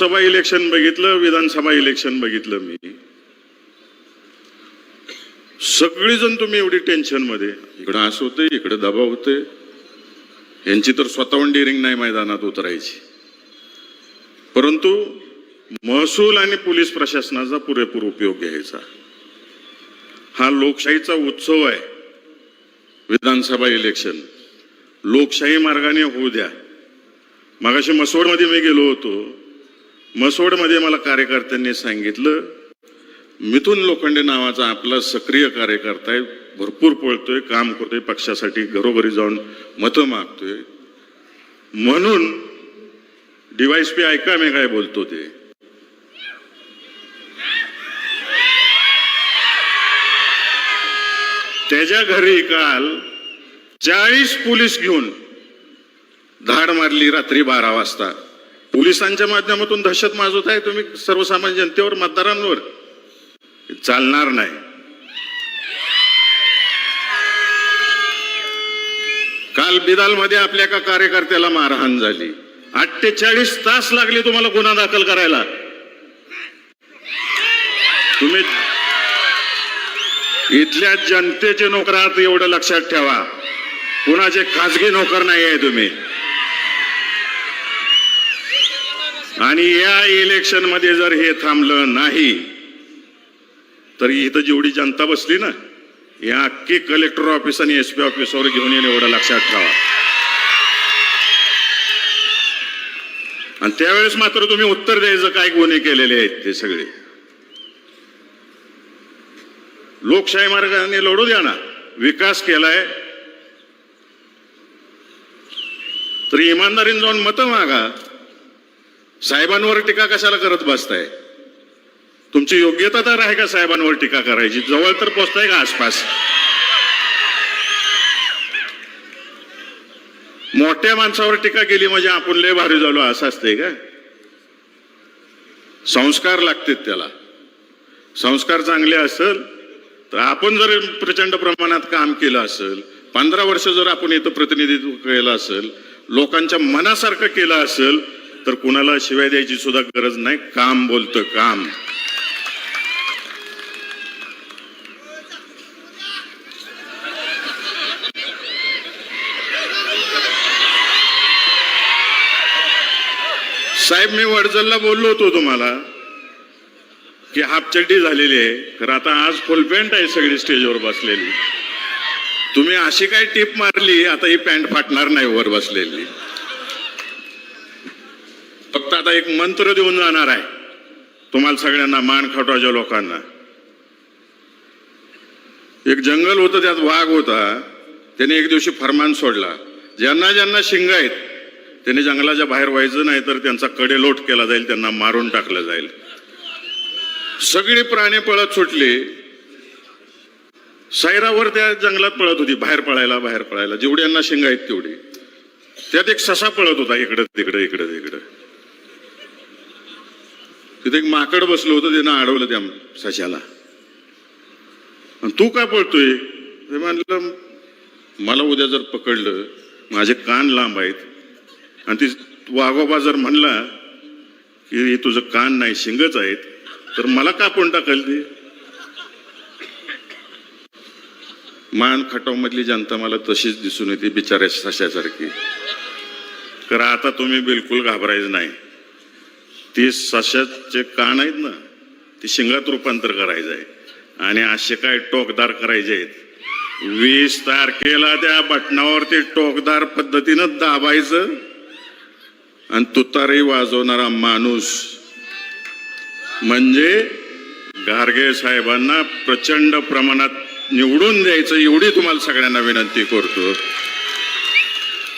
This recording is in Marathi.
लोकसभा इलेक्शन बघितलं विधानसभा इलेक्शन बघितलं मी. सगळीजण तुम्ही एवढी टेन्शनमध्ये. इकडं असं होते इकडे दबाव होते यांची तर स्वतःहून डिरिंग नाही मैदानात उतरायची. परंतु महसूल आणि पोलीस प्रशासनाचा पुरेपूर उपयोग घ्यायचा. हा लोकशाहीचा उत्सव आहे. विधानसभा इलेक्शन. लोकशाही मार्गाने होऊ द्या. मागाशी मसोडमध्ये मी गेलो होतो. मसोडमध्ये मला कार्यकर्त्यांनी सांगितलं मिथुन लोखंडे नावाचा आपला सक्रिय कार्यकर्ता आहे भरपूर पळतोय काम करतोय पक्षासाठी घरोघरी जाऊन मतं मागतोय. म्हणून डिवाइस पी ऐका मी काय बोलतो ते. त्याच्या घरी काल चाळीस पोलीस घेऊन धाड मारली रात्री बारा वाजता. पोलिसांच्या माध्यमातून दहशत माजवत आहे तुम्ही सर्वसामान्य जनतेवर मतदारांवर. चालणार नाही. काल बिदालमध्ये आपल्या एका कार्यकर्त्याला मारहाण झाली. अठ्ठेचाळीस तास लागले तुम्हाला गुन्हा दाखल करायला. तुम्ही इथल्या जनतेचे नोकर आहात एवढं लक्षात ठेवा. कुणाचे खाजगी नोकर नाही आहे तुम्ही. आणि या इलेक्शनमध्ये जर हे थांबलं नाही तर इथं जेवढी जनता बसली ना या अख्खी कलेक्टर ऑफिस आणि एस पी ऑफिसवर घेऊन येईल एवढं लक्षात ठेवा. आणि त्यावेळेस मात्र तुम्ही उत्तर द्यायचं काय गुन्हे केलेले आहेत ते सगळे. लोकशाही मार्गाने लढू द्या ना विकास केलाय. तर इमानदारीने जाऊन मतं मागा. साहेबांवर टीका कशाला करत बसताय? तुमची योग्यता तर आहे का साहेबांवर टीका करायची? जवळ तर पोचताय का आसपास? मोठ्या माणसावर टीका केली म्हणजे आपण लय भारी झालो असं असतंय का? संस्कार लागतात त्याला. संस्कार चांगले असेल तर आपण जर प्रचंड प्रमाणात काम केलं असेल पंधरा वर्ष जर आपण इथं प्रतिनिधित्व केलं असेल लोकांच्या मनासारखं केलं असेल तर कुणाला शिवाय द्यायची सुद्धा गरज नाही. काम बोलतं काम. साहेब मी वडजलला बोललो होतो तुम्हाला की हापचड्डी झालेली आहे. तर आता आज फुल पॅन्ट आहे सगळी स्टेजवर बसलेली. तुम्ही अशी काय टीप मारली आता ही पॅन्ट फाटणार नाही वर बसलेली. फक्त आता एक मंत्र देऊन जाणार आहे. तुम्हाला सगळ्यांना मान खटवाच्या लोकांना. एक जंगल होतं त्यात वाघ होता. त्याने एक दिवशी फरमान सोडला. ज्यांना ज्यांना शिंग आहेत त्याने जंगलाच्या बाहेर व्हायचं नाही तर त्यांचा कडेलोट केला जाईल त्यांना मारून टाकलं जाईल. सगळी प्राणी पळत सुटली. सैरावर त्या जंगलात पळत होती बाहेर पळायला बाहेर पळायला. जेवढी यांना शिंग आहेत तेवढी. त्यात एक ससा पळत होता इकडं तिकडं इकडं तिकडं. तिथे एक माकड बसलं होतं त्यानं अडवलं त्या सशाला. आणि तू का पळतोय? ते म्हणलं मला उद्या जर पकडलं माझे कान लांब आहेत. आणि ती वाघोबा जर म्हणला की हे तुझं कान नाही शिंगच आहेत तर मला कापून टाकल ती मान खटावमधली जनता मला तशीच दिसून येते बिचाऱ्या सशासारखी. तर आता तुम्ही बिलकुल घाबरायचं नाही. ती सशाचे कान आहेत ना ती शिंगात रूपांतर करायचं आहे. आणि असे काय टोकदार करायचे आहेत. वीस तारखेला त्या बटणावरती टोकदार पद्धतीनं दाबायचं आणि तुतारी वाजवणारा माणूस. म्हणजे गारगे साहेबांना प्रचंड प्रमाणात निवडून द्यायचं एवढी तुम्हाला सगळ्यांना विनंती करतो.